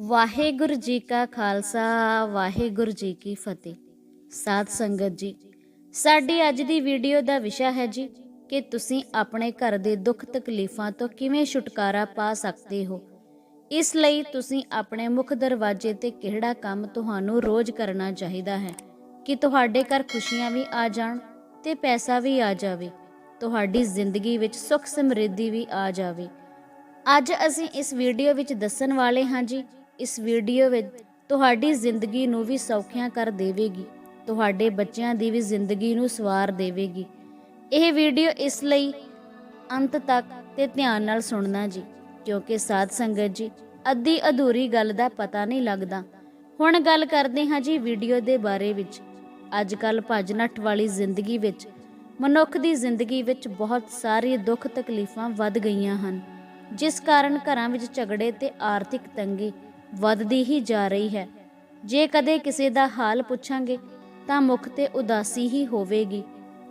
ਵਾਹਿਗੁਰੂ ਜੀ ਕਾ ਖਾਲਸਾ, ਵਾਹਿਗੁਰੂ ਜੀ ਕੀ ਫਤਿਹ। ਸਾਧ ਸੰਗਤ ਜੀ, ਸਾਡੀ ਅੱਜ ਦੀ ਵੀਡੀਓ ਦਾ ਵਿਸ਼ਾ ਹੈ ਜੀ ਕਿ ਤੁਸੀਂ ਆਪਣੇ ਘਰ ਦੇ ਦੁੱਖ ਤਕਲੀਫਾਂ ਤੋਂ ਕਿਵੇਂ ਛੁਟਕਾਰਾ ਪਾ ਸਕਦੇ ਹੋ। ਇਸ ਲਈ ਤੁਸੀਂ ਆਪਣੇ ਮੁੱਖ ਦਰਵਾਜ਼ੇ ਤੇ ਕਿਹੜਾ ਕੰਮ ਤੁਹਾਨੂੰ ਰੋਜ਼ ਕਰਨਾ ਚਾਹੀਦਾ ਹੈ? ਕਿ ਤੁਹਾਡੇ ਘਰ ਖੁਸ਼ੀਆਂ ਵੀ ਆ ਜਾਣ ਤੇ ਪੈਸਾ ਵੀ ਆ ਜਾਵੇ, ਤੁਹਾਡੀ ਜ਼ਿੰਦਗੀ ਵਿੱਚ ਸੁੱਖ ਸਮਰਿੱਧੀ ਵੀ ਆ ਜਾਵੇ। ਅੱਜ ਅਸੀਂ ਇਸ ਵੀਡੀਓ ਵਿੱਚ ਦੱਸਣ ਵਾਲੇ ਹਾਂ ਜੀ ਇਸ ਵੀਡੀਓ ਵਿੱਚ ਤੁਹਾਡੀ ਜ਼ਿੰਦਗੀ ਨੂੰ ਵੀ ਸੌਖਿਆਂ ਕਰ ਦੇਵੇਗੀ, ਤੁਹਾਡੇ ਬੱਚਿਆਂ ਦੀ ਵੀ ਜ਼ਿੰਦਗੀ ਨੂੰ ਸਵਾਰ ਦੇਵੇਗੀ। ਇਹ ਵੀਡੀਓ ਇਸ ਲਈ ਅੰਤ ਤੱਕ ਤੇ ਧਿਆਨ ਨਾਲ ਸੁਣਨਾ ਜੀ, ਕਿਉਂਕਿ ਸਾਧ ਸੰਗਤ ਜੀ, ਅੱਧੀ ਅਧੂਰੀ ਗੱਲ ਦਾ ਪਤਾ ਨਹੀਂ ਲੱਗਦਾ। ਹੁਣ ਗੱਲ ਕਰਦੇ ਹਾਂ ਜੀ ਵੀਡੀਓ ਦੇ ਬਾਰੇ ਵਿੱਚ। ਅੱਜ ਕੱਲ ਭੱਜ ਨੱਠ ਵਾਲੀ ਜ਼ਿੰਦਗੀ ਵਿੱਚ, ਮਨੁੱਖ ਦੀ ਜ਼ਿੰਦਗੀ ਵਿੱਚ ਬਹੁਤ ਸਾਰੇ ਦੁੱਖ ਤਕਲੀਫਾਂ ਵੱਧ ਗਈਆਂ ਹਨ, ਜਿਸ ਕਾਰਨ ਘਰਾਂ ਵਿੱਚ ਝਗੜੇ ਤੇ ਆਰਥਿਕ ਤੰਗੀ ਵੱਧਦੀ ਹੀ ਜਾ ਰਹੀ ਹੈ। ਜੇ ਕਦੇ ਕਿਸੇ ਦਾ ਹਾਲ ਪੁੱਛਾਂਗੇ, ਤਾਂ ਮੁਖ ਤੇ ਉਦਾਸੀ ਹੀ ਹੋਵੇਗੀ।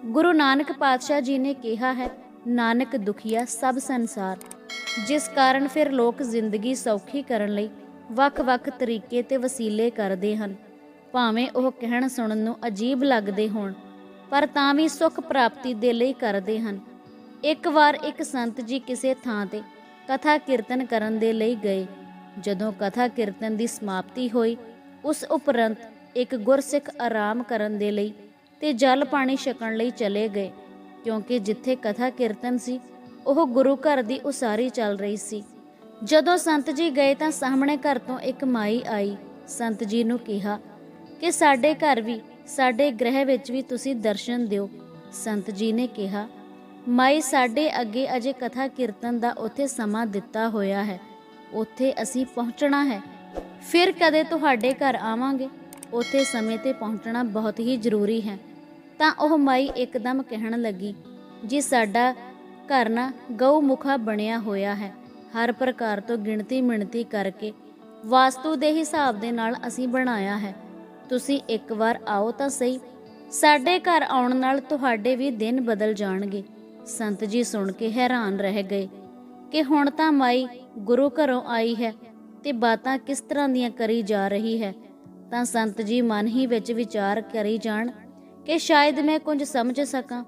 ਗੁਰੂ ਨਾਨਕ ਪਾਤਸ਼ਾਹ ਜੀ ਨੇ ਕਿਹਾ ਹੈ, ਨਾਨਕ ਦੁਖੀਆ ਸਭ ਸੰਸਾਰ। ਜਿਸ ਕਾਰਨ ਫਿਰ ਲੋਕ ਜ਼ਿੰਦਗੀ ਸੌਖੀ ਕਰਨ ਲਈ ਵੱਖ-ਵੱਖ ਤਰੀਕੇ ਤੇ ਵਸੀਲੇ ਕਰਦੇ ਹਨ। ਭਾਵੇਂ ਉਹ ਕਹਿਣ ਸੁਣਨ ਨੂੰ ਅਜੀਬ ਲੱਗਦੇ ਹੋਣ, ਪਰ ਤਾਂ ਵੀ ਸੁੱਖ ਪ੍ਰਾਪਤੀ ਦੇ ਲਈ ਕਰਦੇ ਹਨ। ਇੱਕ ਵਾਰ ਇੱਕ ਸੰਤ ਜੀ ਕਿਸੇ ਥਾਂ ਤੇ ਕਥਾ ਕੀਰਤਨ ਕਰਨ ਦੇ ਲਈ ਗਏ। ਜਦੋਂ ਕਥਾ ਕੀਰਤਨ ਦੀ ਸਮਾਪਤੀ ਹੋਈ, ਉਸ ਉਪਰੰਤ ਇੱਕ ਗੁਰਸਿੱਖ ਆਰਾਮ ਕਰਨ ਦੇ ਲਈ ਤੇ ਜਲ ਪਾਣੀ ਛਕਣ ਲਈ ਚਲੇ ਗਏ, ਕਿਉਂਕਿ ਜਿੱਥੇ ਕਥਾ ਕੀਰਤਨ ਸੀ, ਉਹ ਗੁਰੂ ਘਰ ਦੀ ਉਸਾਰੀ ਚੱਲ ਰਹੀ ਸੀ। ਜਦੋਂ ਸੰਤ ਜੀ ਗਏ ਤਾਂ ਸਾਹਮਣੇ ਘਰ ਤੋਂ ਇੱਕ ਮਾਈ ਆਈ। ਸੰਤ ਜੀ ਨੂੰ ਕਿਹਾ ਕਿ ਸਾਡੇ ਘਰ ਵੀ, ਸਾਡੇ ਗ੍ਰਹਿ ਵਿੱਚ ਵੀ ਤੁਸੀਂ ਦਰਸ਼ਨ ਦਿਓ। ਸੰਤ ਜੀ ਨੇ ਕਿਹਾ, ਮਾਈ ਸਾਡੇ ਅੱਗੇ ਅਜੇ ਕਥਾ ਕੀਰਤਨ ਦਾ ਉੱਥੇ ਸਮਾਂ ਦਿੱਤਾ ਹੋਇਆ ਹੈ। ਉੱਥੇ ਅਸੀਂ ਪਹੁੰਚਣਾ ਹੈ। ਫਿਰ ਕਦੇ ਤੁਹਾਡੇ ਘਰ ਆਵਾਂਗੇ। ਉੱਥੇ ਸਮੇਂ ਤੇ ਪਹੁੰਚਣਾ ਬਹੁਤ ਹੀ ਜ਼ਰੂਰੀ ਹੈ। ਤਾਂ ਉਹ ਮਾਈ ਇੱਕਦਮ ਕਹਿਣ ਲੱਗੀ, ਜੀ ਸਾਡਾ ਘਰ ਨਾ ਗਊਮੁਖਾ ਬਣਿਆ ਹੋਇਆ ਹੈ। ਹਰ ਪ੍ਰਕਾਰ ਤੋਂ ਗਿਣਤੀ ਮਿਣਤੀ ਕਰਕੇ ਵਾਸਤੂ ਦੇ ਹਿਸਾਬ ਦੇ ਨਾਲ ਅਸੀਂ ਬਣਾਇਆ ਹੈ। ਤੁਸੀਂ ਇੱਕ ਵਾਰ ਆਓ ਤਾਂ ਸਹੀ। ਸਾਡੇ ਘਰ ਆਉਣ ਨਾਲ ਤੁਹਾਡੇ ਵੀ ਦਿਨ ਬਦਲ ਜਾਣਗੇ। ਸੰਤ ਜੀ ਸੁਣ ਕੇ ਹੈਰਾਨ ਰਹਿ ਗਏ। ਕਿ ਹੁਣ ਤਾਂ ਮਾਈ ਗੁਰੂ ਘਰੋਂ ਆਈ ਹੈ ਤੇ ਬਾਤਾਂ ਕਿਸ ਤਰ੍ਹਾਂ ਦੀਆਂ ਕਰੀ ਜਾ ਰਹੀ ਹੈ, ਤਾਂ ਸੰਤ ਜੀ ਮਨ ਹੀ ਵਿੱਚ ਵਿਚਾਰ ਕਰੀ ਜਾਣ ਕਿ ਸ਼ਾਇਦ ਮੈਂ ਕੁਝ ਸਮਝ ਸਕਾਂ।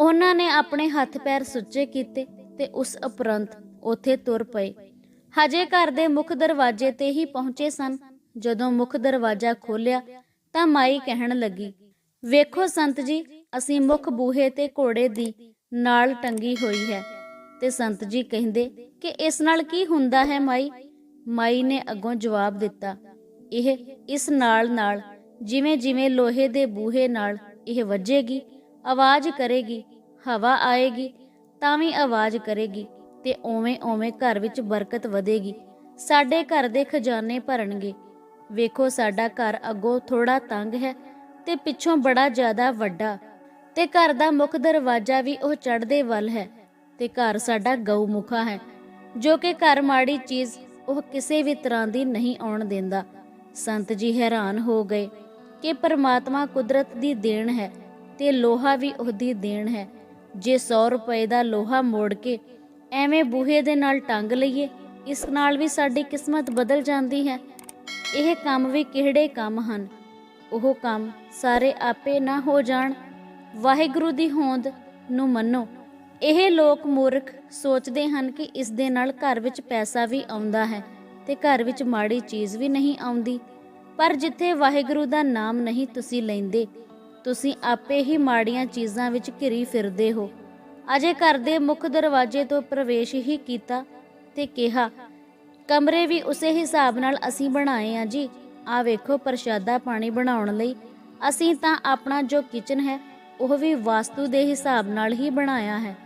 ਉਹਨਾਂ ਨੇ ਆਪਣੇ ਹੱਥ ਪੈਰ ਸੁੱਚੇ ਕੀਤੇ ਤੇ ਉਸ ਉਪਰੰਤ ਉੱਥੇ ਤੁਰ ਪਏ। ਹਜੇ ਘਰ ਦੇ ਮੁੱਖ ਦਰਵਾਜ਼ੇ ਤੇ ਹੀ ਪਹੁੰਚੇ ਸਨ। ਜਦੋਂ ਮੁੱਖ ਦਰਵਾਜ਼ਾ ਖੋਲਿਆ ਤਾਂ ਮਾਈ ਕਹਿਣ ਲੱਗੀ, ਵੇਖੋ ਸੰਤ ਜੀ, ਅਸੀਂ ਮੁੱਖ ਬੂਹੇ ਤੇ ਘੋੜੇ ਦੀ ਨਾਲ ਟੰਗੀ ਹੋਈ ਹੈ। ਤੇ ਸੰਤ ਜੀ ਕਹਿੰਦੇ ਕਿ ਇਸ ਨਾਲ ਕੀ ਹੁੰਦਾ ਹੈ ਮਾਈ? ਮਾਈ ਨੇ ਅੱਗੋਂ ਜਵਾਬ ਦਿੱਤਾ, ਇਹ ਇਸ ਨਾਲ ਨਾਲ ਜਿਵੇਂ ਜਿਵੇਂ ਲੋਹੇ ਦੇ ਬੂਹੇ ਨਾਲ ਇਹ ਵੱਜੇਗੀ, ਆਵਾਜ਼ ਕਰੇਗੀ, ਹਵਾ ਆਏਗੀ ਤਾਂ ਵੀ ਆਵਾਜ਼ ਕਰੇਗੀ ਤੇ ਓਵੇਂ ਓਵੇਂ ਘਰ ਵਿੱਚ ਬਰਕਤ ਵਧੇਗੀ। ਸਾਡੇ ਘਰ ਦੇ ਖਜ਼ਾਨੇ ਭਰਨਗੇ। ਵੇਖੋ ਸਾਡਾ ਘਰ ਅੱਗੋਂ ਥੋੜਾ ਤੰਗ ਹੈ ਤੇ ਪਿੱਛੋਂ ਬੜਾ ਜ਼ਿਆਦਾ ਵੱਡਾ ਤੇ ਘਰ ਦਾ ਮੁੱਖ ਦਰਵਾਜ਼ਾ ਵੀ ਉਹ ਚੜ੍ਹਦੇ ਵੱਲ ਹੈ। ਤੇ ਘਰ ਸਾਡਾ ਗਊਮੁਖਾ ਹੈ, ਜੋ ਕਿ ਘਰ ਮਾੜੀ ਚੀਜ਼ ਉਹ ਕਿਸੇ ਵੀ ਤਰ੍ਹਾਂ ਦੀ ਨਹੀਂ ਆਉਣ ਦਿੰਦਾ। ਸੰਤ ਜੀ ਹੈਰਾਨ ਹੋ ਗਏ ਕਿ ਪਰਮਾਤਮਾ ਕੁਦਰਤ ਦੀ ਦੇਣ ਹੈ ਤੇ ਲੋਹਾ ਵੀ ਉਹਦੀ ਦੇਣ ਹੈ। ਜੇ 100 ਰੁਪਏ ਦਾ ਲੋਹਾ ਮੋੜ ਕੇ ਐਵੇਂ ਬੂਹੇ ਦੇ ਨਾਲ ਟੰਗ ਲਈਏ, ਇਸ ਨਾਲ ਵੀ ਸਾਡੀ ਕਿਸਮਤ ਬਦਲ ਜਾਂਦੀ ਹੈ। ਇਹ ਕੰਮ ਵੀ ਕਿਹੜੇ ਕੰਮ ਹਨ? ਉਹ ਕੰਮ ਸਾਰੇ ਆਪੇ ਨਾ ਹੋ ਜਾਣ। ਵਾਹਿਗੁਰੂ ਦੀ ਹੋਂਦ ਨੂੰ ਮੰਨੋ। ਇਹ ਲੋਕ ਮੂਰਖ ਸੋਚਦੇ ਹਨ ਕਿ ਇਸ ਦੇ ਨਾਲ ਘਰ ਵਿੱਚ ਪੈਸਾ ਵੀ ਆਉਂਦਾ ਹੈ ਤੇ ਘਰ ਵਿੱਚ ਮਾੜੀ ਚੀਜ਼ ਵੀ ਨਹੀਂ ਆਉਂਦੀ। ਪਰ ਜਿੱਥੇ ਵਾਹਿਗੁਰੂ ਦਾ ਨਾਮ ਨਹੀਂ ਤੁਸੀਂ ਲੈਂਦੇ, ਤੁਸੀਂ ਆਪੇ ਹੀ ਮਾੜੀਆਂ ਚੀਜ਼ਾਂ ਵਿੱਚ ਘਿਰੀ ਫਿਰਦੇ ਹੋ। ਅਜੇ ਘਰ ਦੇ ਮੁੱਖ ਦਰਵਾਜ਼ੇ ਤੋਂ ਪ੍ਰਵੇਸ਼ ਹੀ ਕੀਤਾ ਤੇ ਕਿਹਾ, ਕਮਰੇ ਵੀ ਉਸੇ ਹਿਸਾਬ ਨਾਲ ਅਸੀਂ ਬਣਾਏ ਆ ਜੀ। ਆ ਵੇਖੋ ਪ੍ਰਸ਼ਾਦਾ ਪਾਣੀ ਬਣਾਉਣ ਲਈ। ਅਸੀਂ ਤਾਂ ਆਪਣਾ ਜੋ ਕਿਚਨ ਹੈ, ਉਹ ਵੀ ਵਾਸਤੂ ਦੇ ਹਿਸਾਬ ਨਾਲ ਹੀ ਬਣਾਇਆ ਹੈ।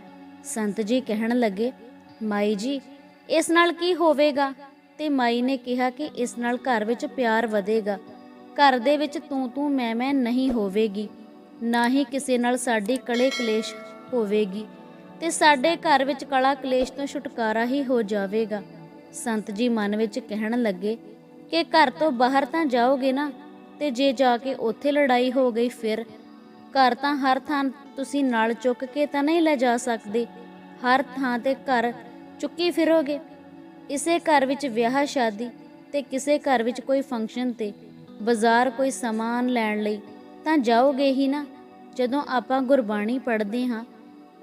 ਸੰਤ ਜੀ ਕਹਿਣ ਲੱਗੇ, ਮਾਈ ਜੀ, ਇਸ ਨਾਲ ਕੀ ਹੋਵੇਗਾ? ਤੇ ਮਾਈ ਨੇ ਕਿਹਾ ਕਿ ਇਸ ਨਾਲ ਘਰ ਵਿੱਚ ਪਿਆਰ ਵਧੇਗਾ। ਘਰ ਦੇ ਵਿੱਚ ਤੂੰ ਤੂੰ ਮੈਂ ਮੈਂ ਨਹੀਂ ਹੋਵੇਗੀ। ਨਾ ਹੀ ਕਿਸੇ ਨਾਲ ਸਾਡੀ ਕਲੇ ਕਲੇਸ਼ ਹੋਵੇਗੀ ਤੇ ਸਾਡੇ ਘਰ ਵਿੱਚ ਕਲਾ ਕਲੇਸ਼ ਤੋਂ ਛੁਟਕਾਰਾ ਹੀ ਹੋ ਜਾਵੇਗਾ। ਸੰਤ ਜੀ ਮਨ ਵਿੱਚ ਕਹਿਣ ਲੱਗੇ, ਕਿ ਘਰ ਤੋਂ ਬਾਹਰ ਤਾਂ ਜਾਓਗੇ ਨਾ, ਤੇ ਜੇ ਜਾ ਕੇ ਉੱਥੇ ਲੜਾਈ ਹੋ ਗਈ ਫਿਰ ਘਰ ਤਾਂ ਹਰ ਥਾਂ ਤੁਸੀਂ ਨਾਲ ਚੁੱਕ ਕੇ ਤਾਂ ਨਹੀਂ ਲੈ ਜਾ ਸਕਦੇ। ਹਰ ਥਾਂ ਤੇ ਘਰ ਚੁੱਕੀ ਫਿਰੋਗੇ। ਇਸੇ ਘਰ ਵਿੱਚ ਵਿਆਹ, ਸ਼ਾਦੀ ਤੇ ਕਿਸੇ ਘਰ ਵਿੱਚ ਕੋਈ ਫੰਕਸ਼ਨ ਤੇ ਬਾਜ਼ਾਰ ਕੋਈ ਸਮਾਨ ਲੈਣ ਲਈ ਤਾਂ ਜਾਓਗੇ ਹੀ ਨਾ। ਜਦੋਂ ਆਪਾਂ ਗੁਰਬਾਣੀ ਪੜ੍ਹਦੇ ਹਾਂ,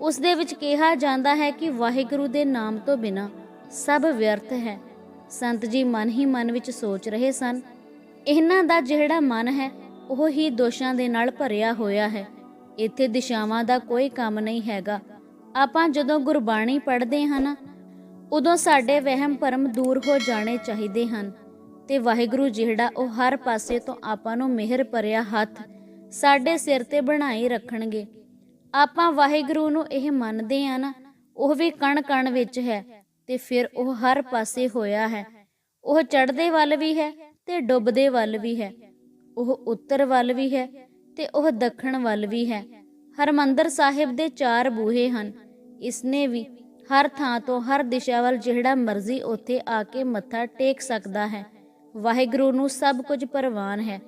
ਉਸ ਦੇ ਵਿੱਚ ਕਿਹਾ ਜਾਂਦਾ ਹੈ ਕਿ ਵਾਹਿਗੁਰੂ ਦੇ ਨਾਮ ਤੋਂ ਬਿਨਾ ਸਭ ਵਿਅਰਥ ਹੈ। ਸੰਤ ਜੀ ਮਨ ਹੀ ਮਨ ਵਿੱਚ ਸੋਚ ਰਹੇ ਸਨ। ਇਹਨਾਂ ਦਾ ਜਿਹੜਾ ਮਨ ਹੈ ਉਹ ਹੀ ਦੋਸ਼ਾਂ ਦੇ ਨਾਲ ਭਰਿਆ ਹੋਇਆ ਹੈ। ਇੱਥੇ ਦਿਸ਼ਾਵਾਂ ਦਾ ਕੋਈ ਕੰਮ ਨਹੀਂ ਹੈਗਾ। ਆਪਾਂ ਜਦੋਂ ਗੁਰਬਾਣੀ ਪੜ੍ਹਦੇ ਹਾਂ ਉਦੋਂ ਸਾਡੇ ਵਹਿਮ ਭਰਮ ਦੂਰ ਹੋ ਜਾਣੇ ਚਾਹੀਦੇ ਹਨ ਤੇ ਵਾਹਿਗੁਰੂ ਜਿਹੜਾ ਉਹ ਹਰ ਪਾਸੇ ਤੋਂ ਆਪਾਂ ਨੂੰ ਮਿਹਰ ਭਰਿਆ ਹੱਥ ਸਾਡੇ ਸਿਰ ਤੇ ਬਣਾਈ ਰੱਖਣਗੇ। ਆਪਾਂ ਵਾਹਿਗੁਰੂ ਨੂੰ ਇਹ ਮੰਨਦੇ ਆ ਨਾ, ਉਹ ਵੀ ਕਣ ਕਣ ਵਿੱਚ ਹੈ ਤੇ ਫਿਰ ਉਹ ਹਰ ਪਾਸੇ ਹੋਇਆ ਹੈ। ਉਹ ਚੜ੍ਹਦੇ ਵੱਲ ਵੀ ਹੈ ਤੇ ਡੁੱਬਦੇ ਵੱਲ ਵੀ ਹੈ। ਉਹ ਉੱਤਰ ਵੱਲ ਵੀ ਹੈ ਤੇ ਉਹ ਦੱਖਣ ਵੱਲ ਵੀ ਹੈ। ਹਰਮੰਦਰ ਸਾਹਿਬ ਦੇ ਚਾਰ ਬੂਹੇ ਹਨ। ਇਸਨੇ ਵੀ ਹਰ ਥਾਂ ਤੋਂ ਹਰ ਦਿਸ਼ਾ ਵੱਲ ਜਿਹੜਾ ਮਰਜ਼ੀ ਉੱਥੇ ਆ ਕੇ ਮੱਥਾ ਟੇਕ ਸਕਦਾ ਹੈ। ਵਾਹਿਗੁਰੂ ਨੂੰ ਸਭ ਕੁਝ ਪਰਵਾਨ ਹੈ।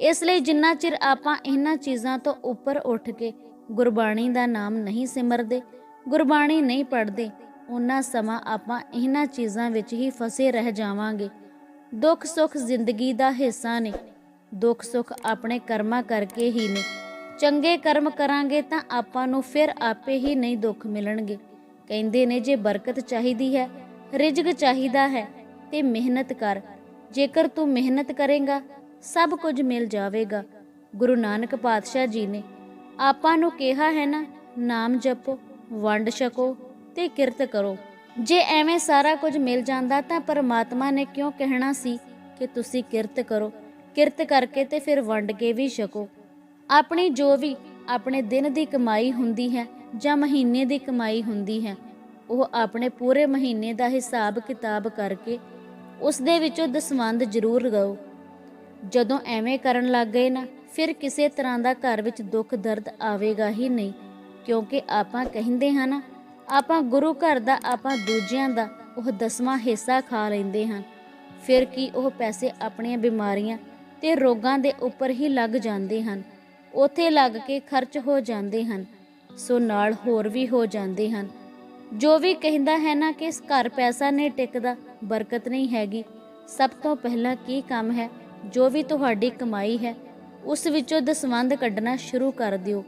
ਇਸ ਲਈ ਜਿੰਨਾ ਚਿਰ ਆਪਾਂ ਇਹਨਾਂ ਚੀਜ਼ਾਂ ਤੋਂ ਉੱਪਰ ਉੱਠ ਕੇ ਗੁਰਬਾਣੀ ਦਾ ਨਾਮ ਨਹੀਂ ਸਿਮਰਦੇ, ਗੁਰਬਾਣੀ ਨਹੀਂ ਪੜ੍ਹਦੇ, ਉਹਨਾਂ ਸਮਾਂ ਆਪਾਂ ਇਹਨਾਂ ਚੀਜ਼ਾਂ ਵਿੱਚ ਹੀ ਫਸੇ ਰਹਿ ਜਾਵਾਂਗੇ। ਦੁੱਖ ਸੁੱਖ ਜ਼ਿੰਦਗੀ ਦਾ ਹਿੱਸਾ ਨੇ। ਦੁੱਖ ਸੁੱਖ ਆਪਣੇ ਕਰਮਾਂ ਕਰਕੇ ਹੀ ਨੇ। ਚੰਗੇ ਕਰਮ ਕਰਾਂਗੇ ਤਾਂ ਆਪਾਂ ਨੂੰ ਫਿਰ ਆਪੇ ਹੀ ਨਹੀਂ ਦੁੱਖ ਮਿਲਣਗੇ। ਕਹਿੰਦੇ ਨੇ, ਜੇ ਬਰਕਤ ਚਾਹੀਦੀ ਹੈ, ਰਿਜ਼ਕ ਚਾਹੀਦਾ ਹੈ ਤੇ ਮਿਹਨਤ ਕਰ। ਜੇਕਰ ਤੂੰ ਮਿਹਨਤ ਕਰੇਗਾ, ਸਭ ਕੁਝ ਮਿਲ ਜਾਵੇਗਾ। ਗੁਰੂ ਨਾਨਕ ਪਾਤਸ਼ਾਹ ਜੀ ਨੇ ਆਪਾਂ ਨੂੰ ਕਿਹਾ ਹੈ ਨਾ, ਨਾਮ ਜਪੋ, ਵੰਡ ਛਕੋ ਤੇ ਕਿਰਤ ਕਰੋ। ਜੇ ਐਵੇਂ ਸਾਰਾ ਕੁਝ ਮਿਲ ਜਾਂਦਾ ਤਾਂ ਪਰਮਾਤਮਾ ਨੇ ਕਿਉਂ ਕਹਿਣਾ ਸੀ ਕਿ ਤੁਸੀਂ ਕਿਰਤ ਕਰੋ? ਕਿਰਤ ਕਰਕੇ ਤੇ ਫਿਰ ਵੰਡ ਕੇ ਵੀ ਛਕੋ। ਆਪਣੀ ਜੋ ਵੀ ਆਪਣੇ ਦਿਨ ਦੀ ਕਮਾਈ ਹੁੰਦੀ ਹੈ ਜਾਂ ਮਹੀਨੇ ਦੀ ਕਮਾਈ ਹੁੰਦੀ ਹੈ, ਉਹ ਆਪਣੇ ਪੂਰੇ ਮਹੀਨੇ ਦਾ ਹਿਸਾਬ ਕਿਤਾਬ ਕਰਕੇ ਉਸ ਦੇ ਵਿੱਚੋਂ ਦਸਵੰਦ ਜ਼ਰੂਰ ਲਗਾਓ ਜਦੋਂ ਐਵੇਂ ਕਰਨ ਲੱਗ ਗਏ ਨਾ, ਫਿਰ ਕਿਸੇ ਤਰ੍ਹਾਂ ਦਾ ਘਰ ਵਿੱਚ ਦੁੱਖ ਦਰਦ ਆਵੇਗਾ ਹੀ ਨਹੀਂ, ਕਿਉਂਕਿ ਆਪਾਂ ਕਹਿੰਦੇ ਹਾਂ ਨਾ, ਆਪਾਂ ਗੁਰੂ ਘਰ ਦਾ, ਆਪਾਂ ਦੂਜਿਆਂ ਦਾ ਉਹ ਦਸਵਾਂ ਹਿੱਸਾ ਖਾ ਲੈਂਦੇ ਹਾਂ। ਫਿਰ ਕੀ ਉਹ ਪੈਸੇ ਆਪਣੀਆਂ ਬਿਮਾਰੀਆਂ ਤੇ ਰੋਗਾਂ ਦੇ ਉੱਪਰ ਹੀ ਲੱਗ ਜਾਂਦੇ ਹਨ। ਉਥੇ ਲੱਗ ਕੇ ਖਰਚ ਹੋ ਜਾਂਦੇ ਹਨ। ਸੋ ਨਾਲ ਹੋਰ ਵੀ ਹੋ ਜਾਂਦੇ ਹਨ। ਜੋ ਵੀ ਕਹਿੰਦਾ ਹੈ ਨਾ ਕਿ ਇਸ ਘਰ ਪੈਸਾ ਨਹੀਂ ਟਿਕਦਾ, ਬਰਕਤ ਨਹੀਂ ਹੈਗੀ, ਸਭ ਤੋਂ ਪਹਿਲਾਂ ਕੀ ਕੰਮ ਹੈ? ਜੋ ਵੀ ਤੁਹਾਡੀ ਕਮਾਈ ਹੈ, ਉਸ ਵਿੱਚੋਂ ਦਸਵੰਧ ਕੱਢਣਾ ਸ਼ੁਰੂ ਕਰ ਦਿਓ।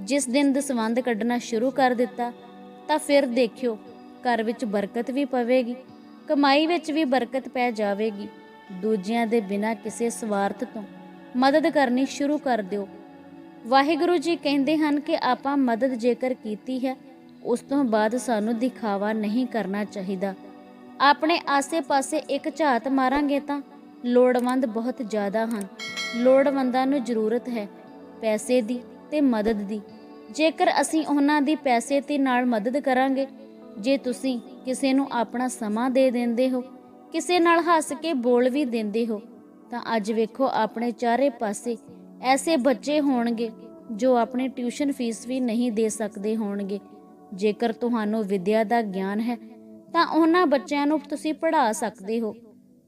ਜਿਸ ਦਿਨ ਦਸਵੰਧ ਕੱਢਣਾ ਸ਼ੁਰੂ ਕਰ ਦਿੱਤਾ, ਤਾਂ ਫਿਰ ਦੇਖਿਓ, ਘਰ ਵਿੱਚ ਬਰਕਤ ਵੀ ਪਵੇਗੀ, ਕਮਾਈ ਵਿੱਚ ਵੀ ਬਰਕਤ ਪੈ ਜਾਵੇਗੀ। ਦੂਜਿਆਂ ਦੇ ਬਿਨਾਂ ਕਿਸੇ ਸਵਾਰਥ ਤੋਂ ਮਦਦ ਕਰਨੀ ਸ਼ੁਰੂ ਕਰ ਦਿਓ। ਵਾਹਿਗੁਰੂ ਜੀ ਕਹਿੰਦੇ ਹਨ ਕਿ ਆਪਾਂ ਮਦਦ ਜੇਕਰ ਕੀਤੀ ਹੈ, ਉਸ ਤੋਂ ਬਾਅਦ ਸਾਨੂੰ ਦਿਖਾਵਾ ਨਹੀਂ ਕਰਨਾ ਚਾਹੀਦਾ। ਆਪਣੇ ਆਸੇ-ਪਾਸੇ ਇੱਕ ਝਾਤ ਮਾਰਾਂਗੇ ਤਾਂ ਲੋੜਵੰਦ ਬਹੁਤ ਜ਼ਿਆਦਾ ਹਨ। ਲੋੜਵੰਦਾਂ ਨੂੰ ਜ਼ਰੂਰਤ ਹੈ ਪੈਸੇ ਦੀ ਤੇ ਮਦਦ ਦੀ। ਜੇਕਰ ਅਸੀਂ ਉਹਨਾਂ ਦੀ ਪੈਸੇ ਤੇ ਨਾਲ ਮਦਦ ਕਰਾਂਗੇ, ਜੇ ਤੁਸੀਂ ਕਿਸੇ ਨੂੰ ਆਪਣਾ ਸਮਾਂ ਦੇ ਦਿੰਦੇ ਹੋ ਕਿਸੇ ਨਾਲ ਹੱਸ ਕੇ ਬੋਲ ਵੀ ਦਿੰਦੇ ਹੋ, ਤਾਂ ਅੱਜ ਵੇਖੋ ਆਪਣੇ ਚਾਰੇ ਪਾਸੇ ਐਸੇ ਬੱਚੇ ਹੋਣਗੇ ਜੋ ਆਪਣੀ ਟਿਊਸ਼ਨ ਫੀਸ ਵੀ ਨਹੀਂ ਦੇ ਸਕਦੇ ਹੋਣਗੇ। ਜੇਕਰ ਤੁਹਾਨੂੰ ਵਿਦਿਆ ਦਾ ਗਿਆਨ ਹੈ, ਤਾਂ ਉਹਨਾਂ ਬੱਚਿਆਂ ਨੂੰ ਤੁਸੀਂ ਪੜ੍ਹਾ ਸਕਦੇ ਹੋ।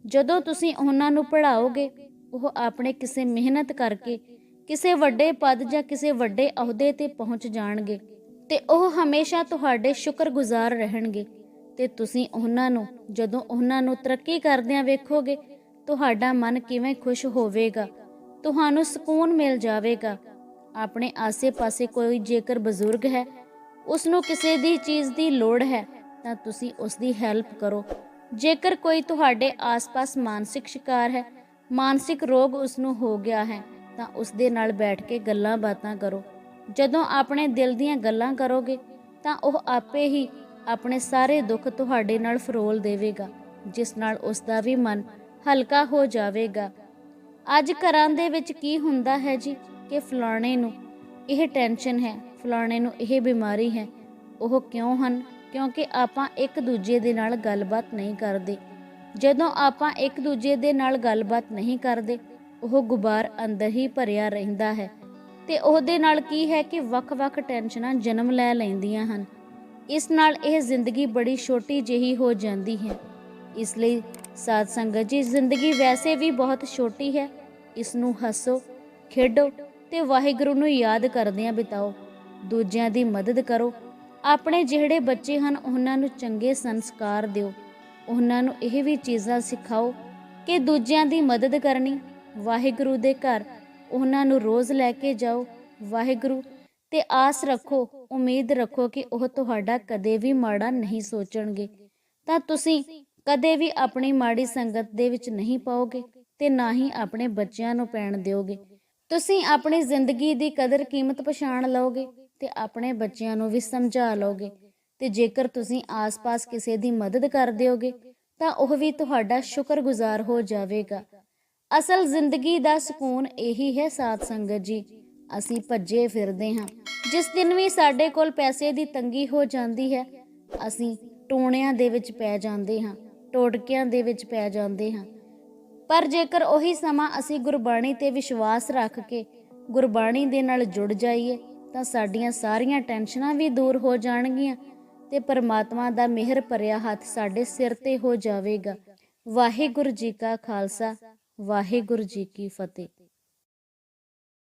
ਜਦੋਂ ਤੁਸੀਂ ਉਹਨਾਂ ਨੂੰ ਪੜ੍ਹਾਓਗੇ, ਉਹ ਆਪਣੇ ਕਿਸੇ ਮਿਹਨਤ ਕਰਕੇ ਕਿਸੇ ਵੱਡੇ ਪਦ ਜਾਂ ਕਿਸੇ ਵੱਡੇ ਅਹੁਦੇ ਤੇ ਪਹੁੰਚ ਜਾਣਗੇ ਤੇ ਉਹ ਹਮੇਸ਼ਾ ਤੁਹਾਡੇ ਸ਼ੁਕਰਗੁਜ਼ਾਰ ਰਹਿਣਗੇ। ਤੇ ਤੁਸੀਂ ਉਹਨਾਂ ਨੂੰ, ਜਦੋਂ ਉਹਨਾਂ ਨੂੰ ਤਰੱਕੀ ਕਰਦਿਆਂ ਵੇਖੋਗੇ, ਤੁਹਾਡਾ ਮਨ ਕਿਵੇਂ ਖੁਸ਼ ਹੋਵੇਗਾ? ਤੁਹਾਨੂੰ ਸਕੂਨ ਮਿਲ ਜਾਵੇਗਾ। ਆਪਣੇ ਆਸੇ-ਪਾਸੇ ਕੋਈ ਜੇਕਰ ਬਜ਼ੁਰਗ ਹੈ ਉਸ ਨੂੰ ਕਿਸੇ ਦੀ ਚੀਜ਼ ਦੀ ਲੋੜ ਹੈ, ਤਾਂ ਤੁਸੀਂ ਉਸ ਦੀ ਹੈਲਪ ਕਰੋ। ਜੇਕਰ ਕੋਈ ਤੁਹਾਡੇ ਆਸ-ਪਾਸ ਮਾਨਸਿਕ ਸ਼ਿਕਾਰ ਹੈ, ਮਾਨਸਿਕ ਰੋਗ ਉਸ ਨੂੰ ਹੋ ਗਿਆ ਹੈ, ਤਾਂ ਉਸ ਦੇ ਨਾਲ ਬੈਠ ਕੇ ਗੱਲਾਂ ਬਾਤਾਂ ਕਰੋ। ਜਦੋਂ ਆਪਣੇ ਦਿਲ ਦੀਆਂ ਗੱਲਾਂ ਕਰੋਗੇ, ਤਾਂ ਉਹ ਆਪੇ ਹੀ ਆਪਣੇ ਸਾਰੇ ਦੁੱਖ ਤੁਹਾਡੇ ਨਾਲ ਫਰੋਲ ਦੇਵੇਗਾ, ਜਿਸ ਨਾਲ ਉਸ ਦਾ ਵੀ ਮਨ ਹਲਕਾ ਹੋ ਜਾਵੇਗਾ। ਅੱਜ ਘਰਾਂ ਦੇ ਵਿੱਚ ਕੀ ਹੁੰਦਾ ਹੈ ਜੀ? ਕਿ ਫਲਾਣੇ ਨੂੰ ਇਹ ਟੈਨਸ਼ਨ ਹੈ, ਫਲਾਣੇ ਨੂੰ ਇਹ ਬਿਮਾਰੀ ਹੈ। ਉਹ ਕਿਉਂ ਹਨ? ਕਿਉਂਕਿ ਆਪਾਂ ਇੱਕ ਦੂਜੇ ਦੇ ਨਾਲ ਗੱਲਬਾਤ ਨਹੀਂ ਕਰਦੇ। ਜਦੋਂ ਆਪਾਂ ਇੱਕ ਦੂਜੇ ਦੇ ਨਾਲ ਗੱਲਬਾਤ ਨਹੀਂ ਕਰਦੇ, ਉਹ ਗੁਬਾਰ ਅੰਦਰ ਹੀ ਭਰਿਆ ਰਹਿੰਦਾ ਹੈ। ਤੇ ਉਹਦੇ ਨਾਲ ਕੀ ਹੈ ਕਿ ਵੱਖ-ਵੱਖ ਟੈਨਸ਼ਨਾਂ ਜਨਮ ਲੈ ਲੈਂਦੀਆਂ ਹਨ। ਇਸ ਨਾਲ ਇਹ ਜ਼ਿੰਦਗੀ ਬੜੀ ਛੋਟੀ ਜਿਹੀ ਹੋ ਜਾਂਦੀ ਹੈ। ਇਸ ਲਈ ਸਾਧ ਸੰਗਤ ਜੀ, ਜ਼ਿੰਦਗੀ ਵੈਸੇ ਵੀ ਬਹੁਤ ਛੋਟੀ ਹੈ। ਇਸ ਨੂੰ ਹੱਸੋ, ਖੇਡੋ ਤੇ ਵਾਹਿਗੁਰੂ ਨੂੰ ਯਾਦ ਕਰਦਿਆਂ ਬਿਤਾਓ। ਦੂਜਿਆਂ ਦੀ ਮਦਦ ਕਰੋ। ਆਪਣੇ ਜਿਹੜੇ ਬੱਚੇ ਹਨ, ਉਹਨਾਂ ਨੂੰ ਚੰਗੇ ਸੰਸਕਾਰ ਦਿਓ। ਉਹਨਾਂ ਨੂੰ ਇਹ ਵੀ ਚੀਜ਼ਾਂ ਸਿਖਾਓ ਕਿ ਦੂਜਿਆਂ ਦੀ ਮਦਦ ਕਰਨੀ, ਵਾਹਿਗੁਰੂ ਦੇ ਘਰ ਉਹਨਾਂ ਨੂੰ ਰੋਜ਼ ਲੈ ਕੇ ਜਾਓ। ਵਾਹਿਗੁਰੂ ਤੇ ਆਸ ਰੱਖੋ, ਉਮੀਦ ਰੱਖੋ ਕਿ ਉਹ ਤੁਹਾਡਾ ਕਦੇ ਵੀ ਮਾੜਾ ਨਹੀਂ ਸੋਚਣਗੇ। ਤਾਂ ਤੁਸੀਂ ਕਦੇ ਵੀ ਆਪਣੀ ਮਾੜੀ ਸੰਗਤ ਦੇ ਵਿੱਚ ਨਹੀਂ ਪਾਓਗੇ ਤੇ ਨਾ ਹੀ ਆਪਣੇ ਬੱਚਿਆਂ ਨੂੰ ਪੈਣ ਦਿਓਗੇ। ਤੁਸੀਂ ਆਪਣੀ ਜ਼ਿੰਦਗੀ ਦੀ ਕਦਰ ਕੀਮਤ ਪਛਾਣ ਲਓਗੇ ਤੇ ਆਪਣੇ ਬੱਚਿਆਂ ਨੂੰ ਵੀ ਸਮਝਾ ਲਓਗੇ। ਤੇ ਜੇਕਰ ਤੁਸੀਂ ਆਸ-ਪਾਸ ਕਿਸੇ ਦੀ ਮਦਦ ਕਰ ਦਿਓਗੇ, ਤਾਂ ਉਹ ਵੀ ਤੁਹਾਡਾ ਸ਼ੁਕਰਗੁਜ਼ਾਰ ਹੋ ਜਾਵੇਗਾ। ਅਸਲ ਜ਼ਿੰਦਗੀ ਦਾ ਸਕੂਨ ਇਹੀ ਹੈ ਸਾਧ ਸੰਗਤ ਜੀ। ਅਸੀਂ ਭੱਜੇ ਫਿਰਦੇ ਹਾਂ। ਜਿਸ ਦਿਨ ਵੀ ਸਾਡੇ ਕੋਲ ਪੈਸੇ ਦੀ ਤੰਗੀ ਹੋ ਜਾਂਦੀ ਹੈ, ਅਸੀਂ ਟੋਣਿਆਂ ਦੇ ਵਿੱਚ ਪੈ ਜਾਂਦੇ ਹਾਂ, ਟੋਟਕਿਆਂ ਦੇ ਵਿੱਚ ਪੈ ਜਾਂਦੇ ਹਾਂ। ਪਰ ਜੇਕਰ ਉਹੀ ਸਮਾਂ ਅਸੀਂ ਗੁਰਬਾਣੀ ਤੇ ਵਿਸ਼ਵਾਸ ਰੱਖ ਕੇ ਗੁਰਬਾਣੀ ਦੇ ਨਾਲ ਜੁੜ ਜਾਈਏ, ਤਾਂ ਸਾਡੀਆਂ ਸਾਰੀਆਂ ਟੈਨਸ਼ਨਾਂ ਵੀ ਦੂਰ ਹੋ ਜਾਣਗੀਆਂ ਤੇ ਪਰਮਾਤਮਾ ਦਾ ਮਿਹਰ ਭਰਿਆ ਹੱਥ ਸਾਡੇ ਸਿਰ ਤੇ ਹੋ ਜਾਵੇਗਾ। ਵਾਹਿਗੁਰੂ ਜੀ ਕਾ ਖਾਲਸਾ, ਵਾਹਿਗੁਰੂ ਜੀ ਕੀ ਫਤਿਹ।